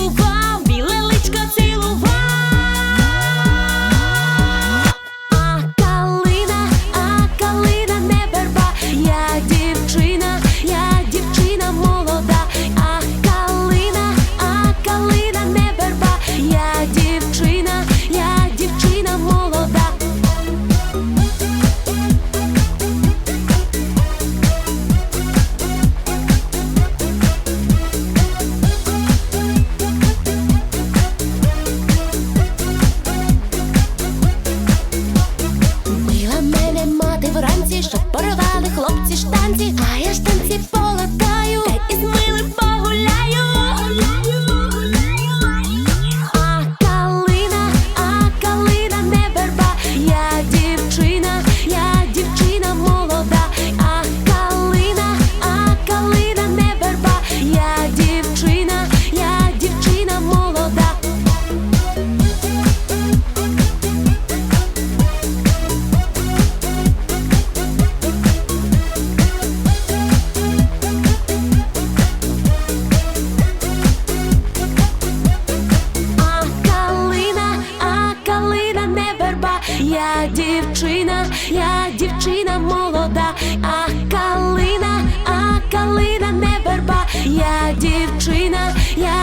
move on. щоб порвали хлопці штанці, а я ж танці по. Я дівчина, я дівчина молода, а калина, а калина не верба, я дівчина, я